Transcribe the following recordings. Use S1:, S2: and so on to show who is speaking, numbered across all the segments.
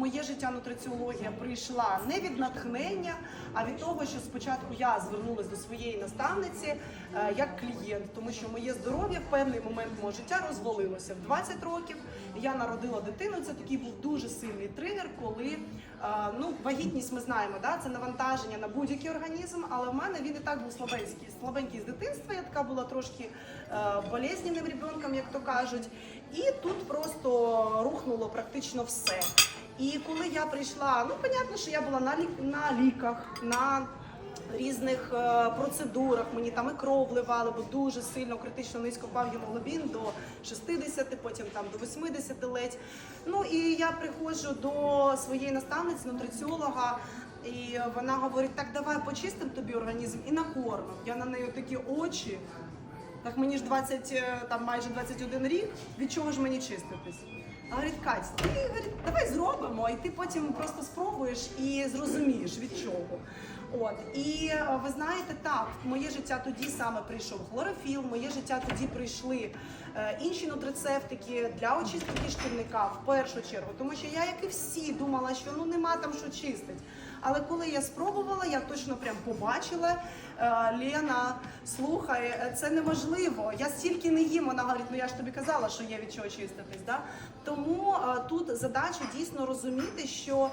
S1: моє життя нутриціологія прийшла не від натхнення, а від того, що спочатку я звернулася до своєї наставниці е, як клієнт, тому що моє здоров'я в певний момент мого життя розвалилося в 20 років. Я народила дитину. Це такий був дуже сильний тригер, коли е, ну вагітність ми знаємо, да це навантаження на будь-який організм. Але в мене він і так був слабенький, слабенький з дитинства. Я така була трошки е, болезненним ребенком, як то кажуть. І тут просто рухнуло практично все. І коли я прийшла, ну понятно, що я була на лік на ліках, на різних е, процедурах. Мені там і кров вливали, бо дуже сильно критично низько впав гемоглобін до 60, потім там до 80 ледь. Ну і я приходжу до своєї наставниці, нутриціолога. І вона говорить: так давай почистимо тобі організм і накормимо. Я на неї такі очі. Так мені ж 20, е, там майже 21 рік. Від чого ж мені чиститись? А говорить, Кать, ти говорить, давай зробимо, і ти потім просто спробуєш і зрозумієш від чого. От і е, ви знаєте, так, в моє життя тоді саме прийшов хлорофіл, моє життя тоді прийшли е, інші нутрицептики для очистки кишківника в першу чергу, тому що я, як і всі, думала, що ну нема там що чистить. Але коли я спробувала, я точно прям побачила. е, Лена, слухай, це неможливо. Я стільки не їм. Вона говорить, ну я ж тобі казала, що є від чого чиститись. Да? Тому тут задача дійсно розуміти, що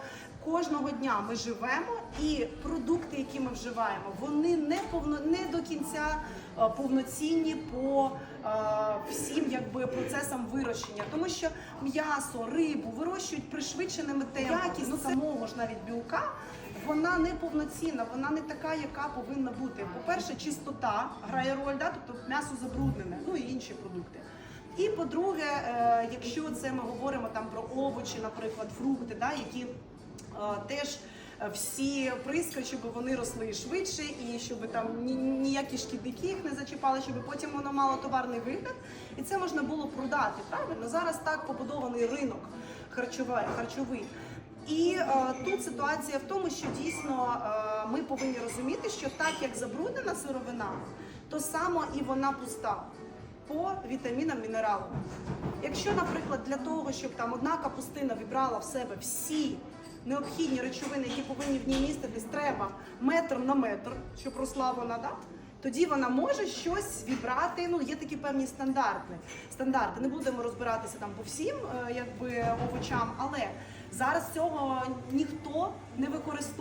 S1: кожного дня ми живемо, і продукти, які ми вживаємо, вони не повно не до кінця е, повноцінні по е, всім якби процесам вирощення, тому що м'ясо, рибу вирощують пришвидшеними темпами. Якість ну, самого ж навіть білка. Вона не повноцінна, вона не така, яка повинна бути. По-перше, чистота грає роль, да? тобто м'ясо забруднене, ну і інші продукти. І по-друге, е, якщо це ми говоримо там про овочі, наприклад, фрукти, да, які теж е, всі прискали, щоб вони росли швидше і щоб там ні- ніякі шкідники їх не зачіпали, щоб потім воно мало товарний вигляд, і це можна було продати. Правильно зараз так побудований ринок харчовий. харчовий. І е, тут ситуація в тому, що дійсно е, ми повинні розуміти, що так як забруднена сировина, то само і вона пуста по вітамінам, мінералам. Якщо, наприклад, для того, щоб там одна капустина вібрала в себе всі необхідні речовини, які повинні в ній міститись, треба метр на метр, щоб росла вона, да? тоді вона може щось вібрати. Ну, є такі певні стандарти. стандарти. Не будемо розбиратися там по всім е, якби, овочам, але зараз цього ніхто не використовує.